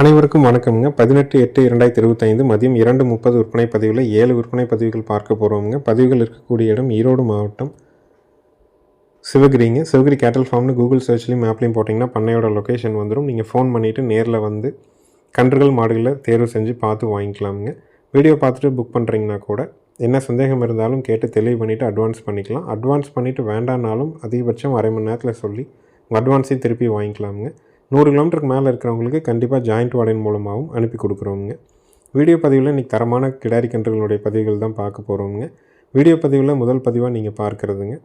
அனைவருக்கும் வணக்கம்ங்க. பதினெட்டு எட்டு இரண்டாயிரத்தி இருபத்தைந்து மதியம் இரண்டு முப்பது விற்பனை பதிவில் ஏழு விற்பனை பதிவுகள் பார்க்க போகிறோம்ங்க பதிவுகள் இருக்கக்கூடிய இடம் ஈரோடு மாவட்டம். சிவகிரிங்க. சிவகிரி கேட்டல் ஃபார்ம்னு கூகுள் சர்ச்லேயும் மேப்லையும் போட்டிங்கன்னா பண்ணையோட லொக்கேஷன் வந்துடும் நீங்கள் ஃபோன் பண்ணிவிட்டு நேரில் வந்து கன்றுகள் மாடுகளை தேர்வு செஞ்சு பார்த்து வாங்கிக்கலாமுங்க. வீடியோ பார்த்துட்டு புக் பண்ணுறீங்கன்னா கூட என்ன சந்தேகம் இருந்தாலும் கேட்டு தெளிவு பண்ணிவிட்டு அட்வான்ஸ் பண்ணிக்கலாம். அட்வான்ஸ் பண்ணிவிட்டு வேண்டானாலும் அதிகபட்சம் அரை மணி நேரத்தில் சொல்லி அட்வான்ஸையும் திருப்பி வாங்கிக்கலாமுங்க. நூறு கிலோமீட்டருக்கு மேலே இருக்கிறவங்களுக்கு கண்டிப்பாக ஜாயிண்ட் வார்டன் மூலமாகவும் அனுப்பி கொடுக்குறோங்க வீடியோ பதிவில் இன்றைக்கி தரமான கிடாரி கன்றுகளுடைய பதிவுகள் தான் பார்க்க போகிறோங்க வீடியோ பதிவில் முதல் பதிவாக நீங்கள் பார்க்குறதுங்க.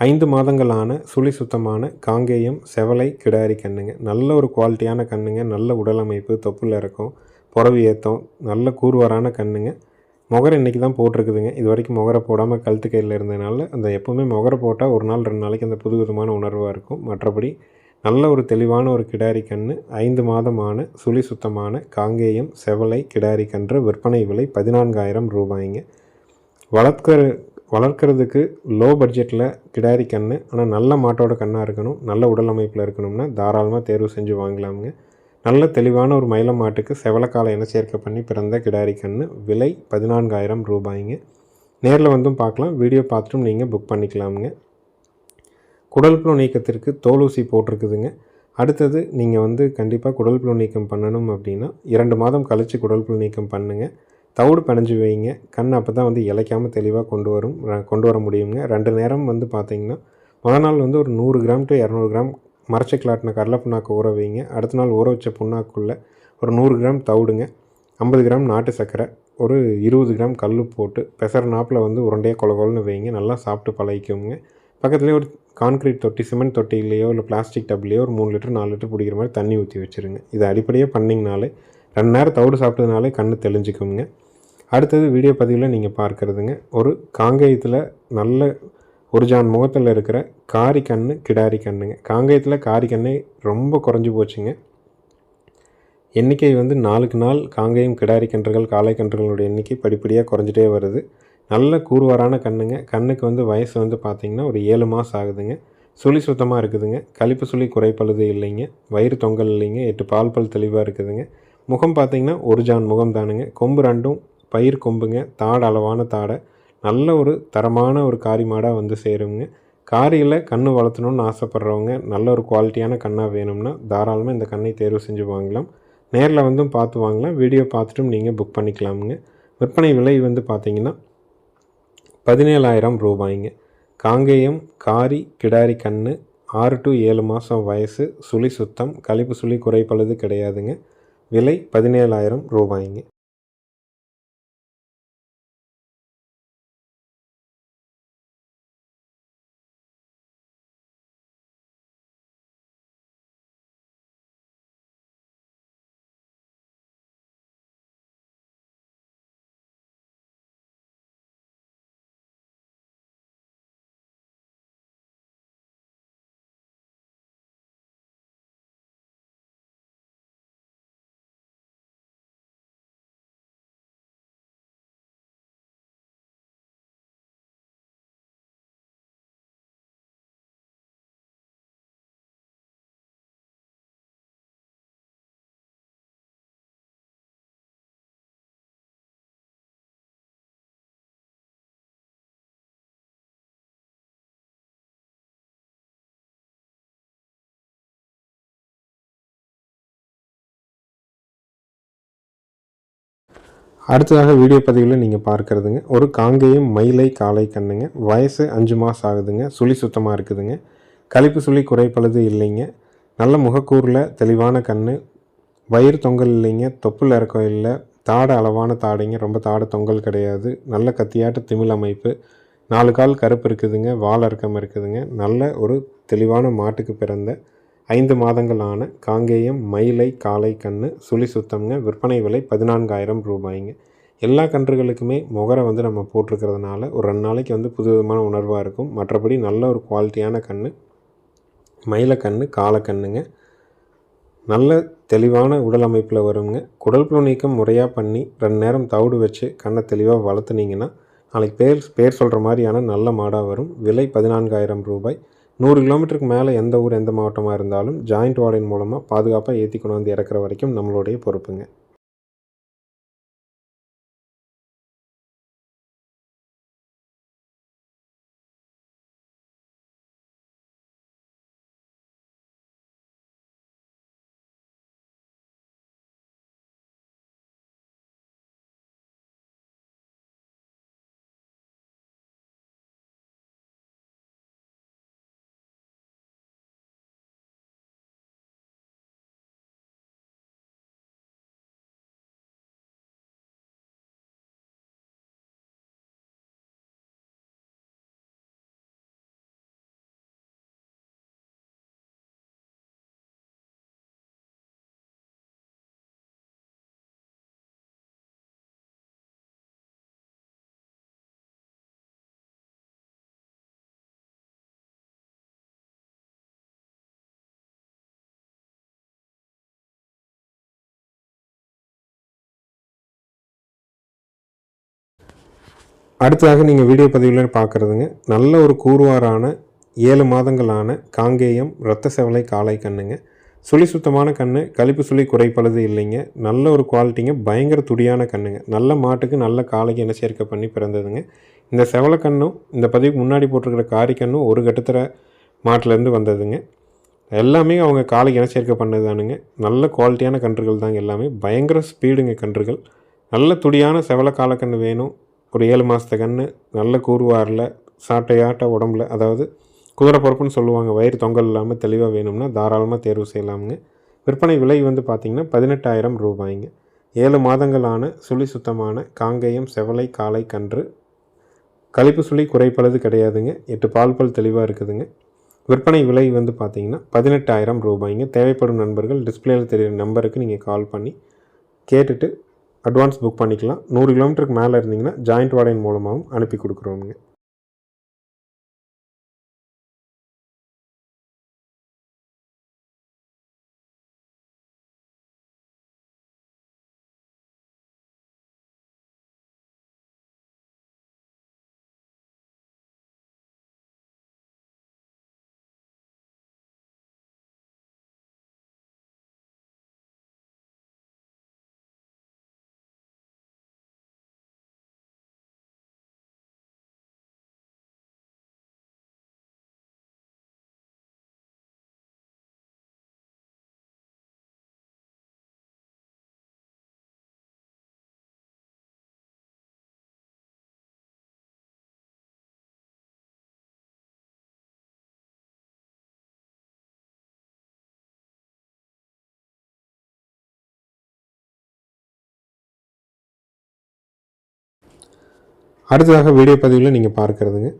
ஐந்து மாதங்களான சுழி சுத்தமான காங்கேயம் செவலை கிடாரி கண்ணுங்க. நல்ல ஒரு குவாலிட்டியான கண்ணுங்க. நல்ல உடலமைப்பு தொப்புள் இறக்கம் புறவி ஏற்றம் நல்ல கூர்வாரான கண்ணுங்க. முகரை இன்றைக்கி தான் போட்டிருக்குதுங்க. இது வரைக்கும் முகரை போடாமல் கழுத்து கையில் இருந்ததுனால அந்த எப்போவுமே முகரை போட்டால் ஒரு நாள் ரெண்டு நாளைக்கு அந்த புது விதமான உணர்வாக இருக்கும். மற்றபடி நல்ல ஒரு தெளிவான ஒரு கிடாரி கன்று ஐந்து மாதமான சுழி சுத்தமான காங்கேயம் செவலை கிடாரி கன்று விற்பனை விலை பதினான்காயிரம் ரூபாய்ங்க. வளர்க்குற வளர்க்குறதுக்கு லோ பட்ஜெட்டில் கிடாரி கன்று ஆனால் நல்ல மாட்டோட கண்ணாக இருக்கணும் நல்ல உடல் அமைப்பில் இருக்கணும்னா தாராளமாக தேர்வு செஞ்சு வாங்கலாமுங்க. நல்ல தெளிவான ஒரு மயில மாட்டுக்கு செவலக்கால இன சேர்க்கை பண்ணி பிறந்த கிடாரி கன்று விலை பதினான்காயிரம் ரூபாய்ங்க. நேரில் வந்தும் பார்க்கலாம் வீடியோ பார்த்துட்டும் நீங்கள் புக் பண்ணிக்கலாமுங்க. குடல் புழு நீக்கத்திற்கு தோலூசி போட்டிருக்குதுங்க. அடுத்தது நீங்கள் வந்து கண்டிப்பாக குடல் புழு நீக்கம் பண்ணணும் அப்படின்னா இரண்டு மாதம் கழித்து குடல் புழு நீக்கம் பண்ணுங்கள் தவிடு பிணைஞ்சு வைங்க. கண் அப்போ தான் வந்து இலைக்காமல் தெளிவாக கொண்டு வரும் கொண்டு வர முடியுங்க. ரெண்டு நேரம் வந்து பார்த்தீங்கன்னா முதல் நாள் வந்து ஒரு நூறு கிராம் டு இரநூறு கிராம் மரச்சை கிளாட்டின கடலை புண்ணாக்கு ஊற வைங்க. அடுத்த நாள் ஊற வச்ச புண்ணாக்குள்ளே ஒரு நூறு கிராம் தவிடுங்க. ஐம்பது கிராம் நாட்டு சர்க்கரை ஒரு இருபது கிராம் கல் போட்டு பெசர் நாப்பில் வந்து உருண்டையாக கொலகொலன்னு வைங்க. நல்லா சாப்பிட்டு பழகிக்கோங்க. பக்கத்துலேயே ஒரு கான்கிரீட் தொட்டி சிமெண்ட் தொட்டிலையோ இல்லை பிளாஸ்டிக் டப்லையோ ஒரு மூணு லிட்டர் நாலு லிட்டர் பிடிக்கிற மாதிரி தண்ணி ஊற்றி வச்சுருங்க. இது அடிப்படையாக பண்ணிங்கனாலே ரெண்டு நேரம் தவிடு சாப்பிட்டதுனாலே கண்ணு தெளிஞ்சுக்குங்க. அடுத்தது வீடியோ பதிவில் நீங்கள் பார்க்குறதுங்க. ஒரு காங்கேயத்தில் நல்ல ஒரு ஜான் முகத்தில் இருக்கிற காரி கண்ணு கிடாரி கண்ணுங்க. காங்கேயத்தில் காரி கண்ணே ரொம்ப குறைஞ்சி போச்சுங்க. எண்ணிக்கை வந்து நாளுக்கு நாள் காங்கேயம் கிடாரி கன்றுகள் காளை கன்றுகளுடைய எண்ணிக்கை படிப்படியாக குறைஞ்சிட்டே வருது. நல்ல கூர்வாரான கண்ணுங்க. கண்ணுக்கு வந்து வயசு வந்து பார்த்திங்கன்னா ஒரு ஏழு மாதம் ஆகுதுங்க. சுழி சுத்தமாக இருக்குதுங்க. கழிப்பு சுழி குறைப்பழுது இல்லைங்க. வயிறு தொங்கல் இல்லைங்க. எட்டு பால் பல் தெளிவாக இருக்குதுங்க. முகம் பார்த்திங்கன்னா ஒரு ஜான் முகம் தானுங்க. கொம்பு ரெண்டும் பயிர் கொம்புங்க. தாடை அளவான தாடை. நல்ல ஒரு தரமான ஒரு காரி மாடாக வந்து சேருங்க. காரியில் கண் வளர்த்தணும்னு ஆசைப்பட்றவங்க நல்ல ஒரு குவாலிட்டியான கண்ணாக வேணும்னா தாராளமாக இந்த கண்ணை தேர்வு செஞ்சு வாங்கலாம். நேரில் வந்தும் பார்த்து வாங்கலாம். வீடியோ பார்த்துட்டும் நீங்கள் புக் பண்ணிக்கலாமுங்க. விற்பனை விலை வந்து பார்த்தீங்கன்னா பதினேழாயிரம் ரூபாய்ங்க. காங்கேயம் காரி கிடாரி கண்ணு ஆறு டு ஏழு மாதம் வயசு சுழி சுத்தம் கழிப்பு சுழி குறைப்பழுது கிடையாதுங்க. விலை பதினேழாயிரம் ரூபாய்ங்க. அடுத்ததாக வீடியோ பதிவில் நீங்கள் பார்க்குறதுங்க. ஒரு காங்கேயம் மயிலை காலை கண்ணுங்க. வயசு அஞ்சு மாதம் ஆகுதுங்க. சுழி சுத்தமாக இருக்குதுங்க. கழிப்பு சுழி குறைப்பழுது இல்லைங்க. நல்ல முகக்கூறில் தெளிவான கண் வயிறு தொங்கல் இல்லைங்க. தொப்புள் இறக்கம் இல்லை. தாடை அளவான தாடைங்க. ரொம்ப தாடை தொங்கல் கிடையாது. நல்ல கத்தியாட்ட திமிழ் அமைப்பு. நாலு கால் கருப்பு இருக்குதுங்க. வால் இறக்கம் இருக்குதுங்க. நல்ல ஒரு தெளிவான மாட்டுக்கு பிறந்த ஐந்து மாதங்களான காங்கேயம் மயிலை காளை கன்று சுழி சுத்தம்ங்க விற்பனை விலை பதினான்காயிரம் ரூபாய்ங்க. எல்லா கன்றுகளுக்குமே முகரை வந்து நம்ம போட்டிருக்கிறதுனால ஒரு ரெண்டு நாளைக்கு வந்து புதுவிதமான உணர்வாக இருக்கும். மற்றபடி நல்ல ஒரு குவாலிட்டியான கன்று மயிலக்கண்ணு காலக்கண்ணுங்க நல்ல தெளிவான உடல் அமைப்பில் வருங்க. குடல் புழு நீக்கம் முறையாக பண்ணி ரெண்டு நேரம் தவிடு வச்சு கண்ணை தெளிவாக வளர்த்துனீங்கன்னா நாளைக்கு பேர் பேர் சொல்கிற மாதிரியான நல்ல மாடாக வரும். விலை பதினான்காயிரம் ரூபாய். நூறு கிலோமீட்டருக்கு மேலே எந்த ஊர் எந்த மாவட்டமாக இருந்தாலும் ஜாயிண்ட் வார்டன் மூலமாக பாதுகாப்பாக ஏற்றி கொண்டு வந்து இறக்குற வரைக்கும் நம்மளுடைய பொறுப்புங்க. அடுத்ததாக நீங்கள் வீடியோ பதிவில் பார்க்குறதுங்க நல்ல ஒரு கூறுவாரான ஏழு மாதங்களான காங்கேயம் இரத்த செவலை காளை கண்ணுங்க. சுழி சுத்தமான கண்ணு கழிப்பு சுழி குறைப்பழுது இல்லைங்க. நல்ல ஒரு குவாலிட்டிங்க பயங்கர துடியான கண்ணுங்க. நல்ல மாட்டுக்கு நல்ல காளைக்கு என்ன சேர்க்கை பண்ணி பிறந்ததுங்க. இந்த செவலை கண்ணும் இந்த பதிவுக்கு முன்னாடி போட்டிருக்கிற காரி கண்ணும் ஒரு கட்டத்தில் மாட்டிலேருந்து வந்ததுங்க. எல்லாமே அவங்க காளைக்கு இன சேர்க்கை பண்ணது தானுங்க நல்ல குவாலிட்டியான கன்றுகள் தாங்க எல்லாமே. பயங்கர ஸ்பீடுங்க கன்றுகள். நல்ல துடியான செவலை காலக்கன்று வேணும். ஒரு ஏழு மாதத்து கன்று நல்ல கூறுவாரில் சாட்டையாட்ட உடம்புல அதாவது குதிரை பொறுப்புன்னு சொல்லுவாங்க வயிறு தொங்கல் இல்லாமல் தெளிவாக வேணும்னா தாராளமாக தேர்வு செய்யலாமுங்க. விற்பனை விலை வந்து பார்த்திங்கன்னா பதினெட்டாயிரம் ரூபாய்ங்க. ஏழு மாதங்களான சுழி சுத்தமான காங்கேயம் செவலை காளை கன்று. கழிப்பு சுழி குறைப்பளது கிடையாதுங்க. எட்டு பால் பல் தெளிவாக இருக்குதுங்க. விற்பனை விலை வந்து பார்த்திங்கன்னா பதினெட்டாயிரம் ரூபாய்ங்க. தேவைப்படும் நண்பர்கள் டிஸ்பிளேயில் தெரிகிற நம்பருக்கு நீங்கள் கால் பண்ணி கேட்டுட்டு அட்வான்ஸ் புக் பண்ணிக்கலாம். நூறு கிலோமீட்டருக்கு மேலே இருந்தீங்கன்னா ஜாயிண்ட் வாடகை மூலமாகவும் அனுப்பி கொடுக்குறோங்க அடுத்ததாக வீடியோ பதிவில் நீங்கள் பார்க்குறதுங்க.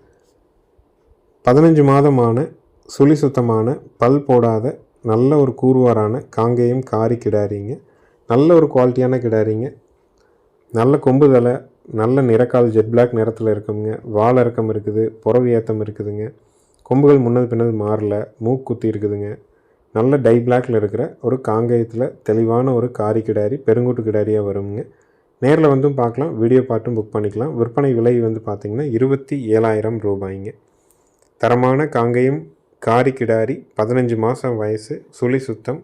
பதினஞ்சு மாதமான சுழி சுத்தமான பல் போடாத நல்ல ஒரு கூறுவாரான காங்கேயம் காரி கிடாரிங்க. நல்ல ஒரு குவாலிட்டியான கிடாரிங்க. நல்ல கொம்பு தலை நல்ல நிறக்கால் ஜெட் பிளாக் நிறத்தில் இருக்குங்க வால் இறக்கம் இருக்குது புறவு ஏத்தம் இருக்குதுங்க. கொம்புகள் முன்னது பின்னது மாறல மூக்குத்தி இருக்குதுங்க. நல்ல டை பிளாக்ல இருக்கிற ஒரு காங்கேயத்தில் தெளிவான ஒரு காரி கிடாரி பெருங்கூட்டு கிடாரியாக வருங்க. நேரில் வந்தும் பார்க்கலாம் வீடியோ பார்ட்டும் புக் பண்ணிக்கலாம். விற்பனை விலை வந்து பார்த்திங்கன்னா இருபத்தி ஏழாயிரம் ரூபாய்ங்க. தரமான காங்கேயம் காரி கிடாரி பதினஞ்சு மாதம் வயசு சுழி சுத்தம்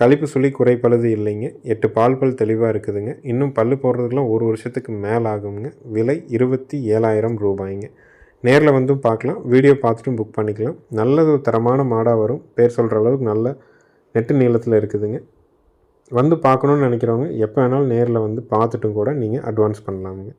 கழிப்பு சுழி குறைப்பழுது இல்லைங்க. எட்டு பால் பல் தெளிவாக இருக்குதுங்க. இன்னும் பல் போடுறதுக்கெலாம் ஒரு வருஷத்துக்கு மேலே ஆகுங்க. விலை இருபத்தி ஏழாயிரம் ரூபாய்ங்க. நேரில் வந்தும் பார்க்கலாம் வீடியோ பார்த்துட்டும் புக் பண்ணிக்கலாம். நல்லது தரமான மாடாக வரும். பேர் சொல்கிற அளவுக்கு நல்ல நெட்டு நீளத்தில் இருக்குதுங்க. வந்து பார்க்கணுன்னு நினைக்கிறவங்க எப்போ வேணாலும் நேரில் வந்து பார்த்துட்டும் கூட நீங்கள் அட்வான்ஸ் பண்ணலாமுங்க.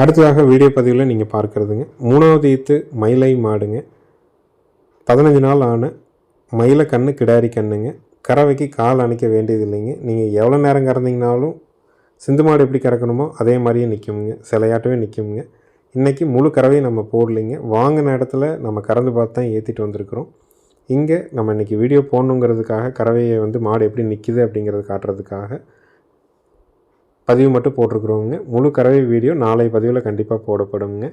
அடுத்ததாக வீடியோ பதிவில் நீங்கள் பார்க்குறதுங்க. மூணாவது ஈத்து மயிலை மாடுங்க. பதினஞ்சு நாள் ஆன மயில கண்ணு கிடாரி கண்ணுங்க. கறவைக்கு கால் அணைக்க வேண்டியது இல்லைங்க நீங்கள் எவ்வளோ நேரம் கறந்தீங்கனாலும் சிந்து மாடு எப்படி கறக்கணுமோ அதே மாதிரியே நிற்குமுங்க சிலையாட்டவே நிற்குமுங்க இன்றைக்கி முழு கறவையும் நம்ம போடலைங்க. வாங்கின இடத்துல நம்ம கறந்து பார்த்து தான் ஏற்றிட்டு வந்திருக்கிறோம். இங்கே நம்ம இன்றைக்கி வீடியோ போடணுங்கிறதுக்காக கறவையை வந்து மாடு எப்படி நிற்கிது அப்படிங்கிறத காட்டுறதுக்காக பதிவு மட்டும் போட்டிருக்குறோங்க முழு கறவை வீடியோ நாளை பதிவில் கண்டிப்பாக போடப்படுங்க.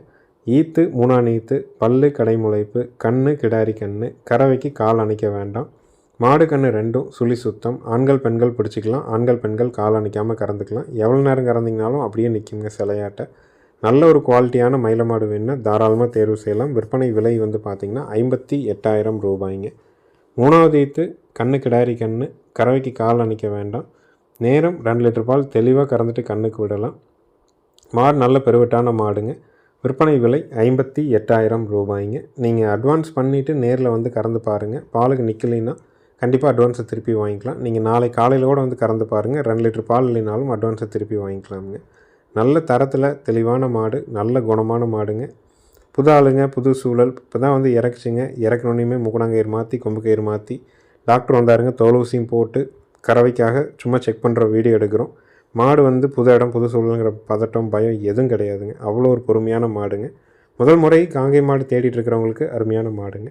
ஈத்து மூணாம் ஈத்து பல்லு கடைமுளைப்பு கண்ணு கிடாரி கண்ணு கறவைக்கு கால் அணைக்க வேண்டாம். மாடு கண்ணு ரெண்டும் சுழி சுத்தம். ஆண்கள் பெண்கள் பிடிச்சிக்கலாம். ஆண்கள் பெண்கள் கால் அணைக்காமல் கறந்துக்கலாம். எவ்வளோ நேரம் கறந்திங்கனாலும் அப்படியே நிற்குங்க சிலையாட்டை. நல்ல ஒரு குவாலிட்டியான மயில மாடு வேணுன்னா தாராளமாக தேர்வு செய்யலாம். விற்பனை விலை வந்து பார்த்திங்கன்னா ஐம்பத்தி எட்டாயிரம் ரூபாய்ங்க. மூணாவது ஈத்து கண்ணு கிடாரி கண்ணு கறவைக்கு கால் அணைக்க வேண்டாம். நேரம் ரெண்டு லிட்டர் பால் தெளிவாக கறந்துட்டு கண்ணுக்கு விடலாம். மாடு நல்ல பெருவட்டான மாடுங்க. விற்பனை விலை ஐம்பத்தி எட்டாயிரம் ரூபாய்ங்க. நீங்கள் அட்வான்ஸ் பண்ணிவிட்டு நேரில் வந்து கறந்து பாருங்கள் பாலுக்கு நிற்கலைன்னா கண்டிப்பாக அட்வான்ஸை திருப்பி வாங்கிக்கலாம். நீங்கள் நாளை காலையில் கூட வந்து கறந்து பாருங்கள் ரெண்டு லிட்டர் பால் இல்லைனாலும் அட்வான்ஸை திருப்பி வாங்கிக்கலாமுங்க. நல்ல தரத்தில் தெளிவான மாடு நல்ல குணமான மாடுங்க. புது ஆளுங்க புது சூழல். இப்போ தான் வந்து இறக்குச்சிங்க. இறக்கணுன்னே முக்குணாங்கயிறு மாற்றி கொம்பு கயிறு மாற்றி டாக்டர் வந்தாருங்க தோலூசியும் போட்டு கறவைக்காக சும்மா செக் பண்ணுற வீடியோ எடுக்கிறோம். மாடு வந்து புது இடம் புது சூழலுங்கிற பதட்டம் பயம் எதுவும் கிடையாதுங்க. அவ்வளோ ஒரு பொறுமையான மாடுங்க. முதல் முறை காங்கை மாடு தேடிட்டு இருக்கிறவங்களுக்கு அருமையான மாடுங்க.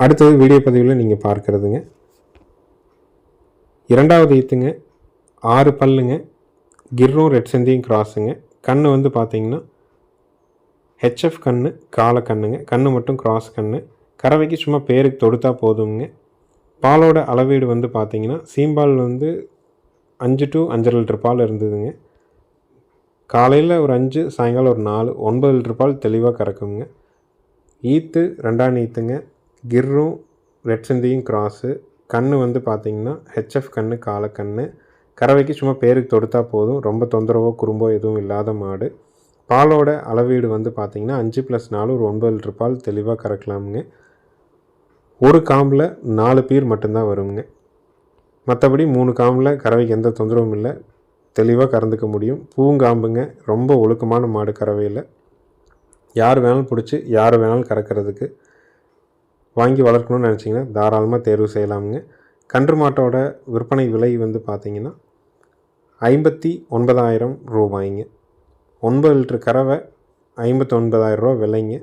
அடுத்தது வீடியோ பதிவில் நீங்கள் பார்க்குறதுங்க. இரண்டாவது ஈத்துங்க ஆறு பல்லுங்க கிர்ரும் ரெட் செந்தியும் கிராஸுங்க. கண் வந்து பார்த்தீங்கன்னா ஹெச்எஃப் கண் கால கண்ணுங்க. கண் மட்டும் கிராஸ் கண் கறவைக்கு சும்மா பேருக்கு தொடுத்தா போதுங்க பாலோட அளவீடு வந்து பார்த்தீங்கன்னா சீம்பால் வந்து அஞ்சு டு அஞ்சரை லிட்டர் பால் இருந்ததுங்க. காலையில் ஒரு அஞ்சு சாயங்காலம் ஒரு நாலு ஒன்பது லிட்டர் பால் தெளிவாக கறக்குங்க. ஈத்து ரெண்டாம் ஈத்துங்க. கிர்ரும் ரெட் சிந்தியும் கிராஸு. கண் வந்து பார்த்திங்கன்னா ஹெச்எஃப் கண் காலக்கண் கறவைக்கு சும்மா பேருக்கு தொடுத்தா போதும். ரொம்ப தொந்தரவோ குறும்போ எதுவும் இல்லாத மாடு. பாலோட அளவீடு வந்து பார்த்திங்கன்னா அஞ்சு ப்ளஸ் நாலு ஒரு ஒன்பது லிட்டர் பால் தெளிவாக கறக்கலாமுங்க. ஒரு காம்பில் நாலு பீர் மட்டும்தான் வருங்க மற்றபடி மூணு காம்பில் கறவைக்கு எந்த தொந்தரவும் இல்லை. தெளிவாக கறந்துக்க முடியும். பூங்காம்புங்க. ரொம்ப ஒழுக்கமான மாடு கறவையில். யார் வேணாலும் பிடிச்சி யார் வேணாலும் கறக்கிறதுக்கு. வாங்கி வளர்க்கணும்னு நினச்சிங்கன்னா தாராளமாக தேர்வு செய்யலாமுங்க. கன்று மாட்டோட விற்பனை விலை வந்து பார்த்திங்கன்னா ஐம்பத்தி ஒன்பதாயிரம் ரூபாய்ங்க. ஒன்பது லிட்டர் கறவை ஐம்பத்தி ஒன்பதாயிரம் ரூபா விலைங்க.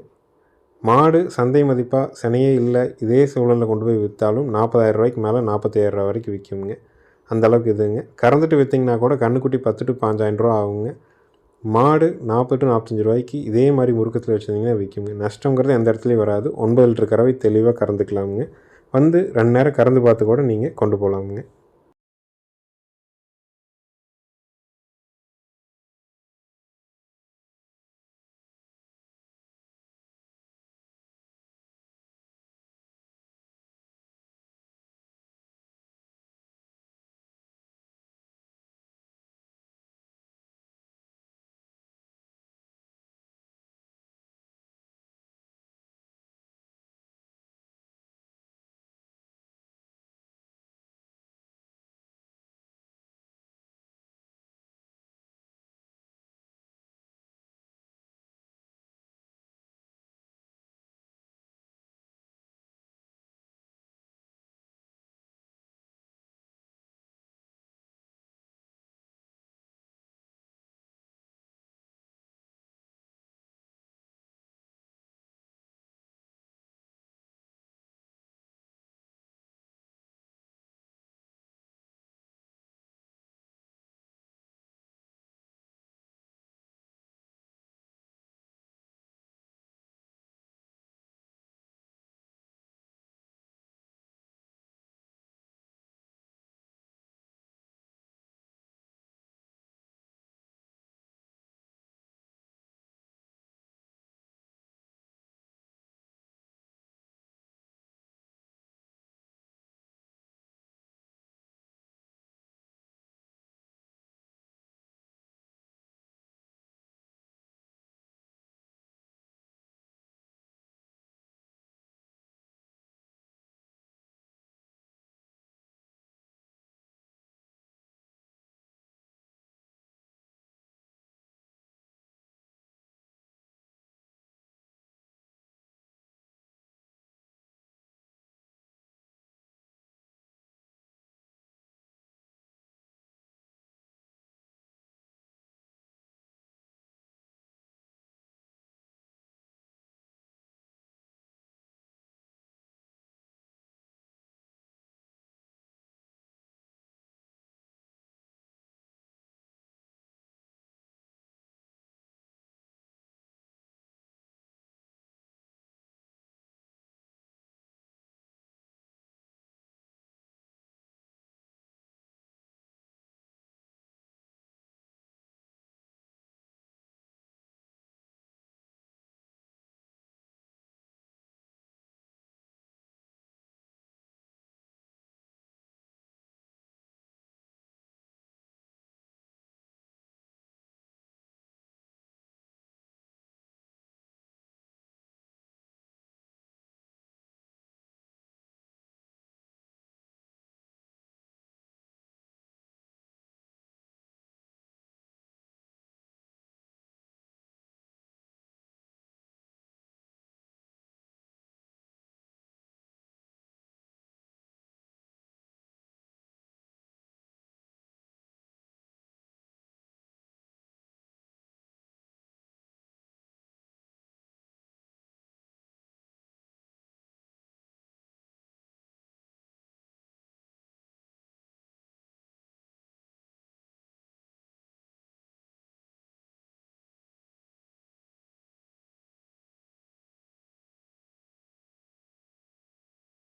மாடு சந்தை மதிப்பாக சினையே இல்லை இதே சூழலில் கொண்டு போய் விற்றாலும் நாற்பதாயிரம் ரூபாய்க்கு மேலே நாற்பத்தாயிரம் ரூபா வரைக்கும் விற்குங்க அந்தளவுக்கு இதுங்க. கறந்துட்டு விற்றிங்கன்னா கூட கண்ணுக்குட்டி பத்து டு பாஞ்சாயிரம் ரூபா ஆகுங்க. மாடு நாற்பது டு நாற்பத்தஞ்சு ரூபாய்க்கு இதே மாதிரி முறுக்கத்தில் வச்சுருந்தீங்கன்னா விற்குங்க நஷ்டங்கிறது எந்த இடத்துலையும் வராது. ஒன்பது லிட்டர் கறவை தெளிவாக கறந்துக்கலாமுங்க. வந்து ரெண்டு நேரம் கறந்து பார்த்து கூட நீங்கள் கொண்டு போகலாமுங்க.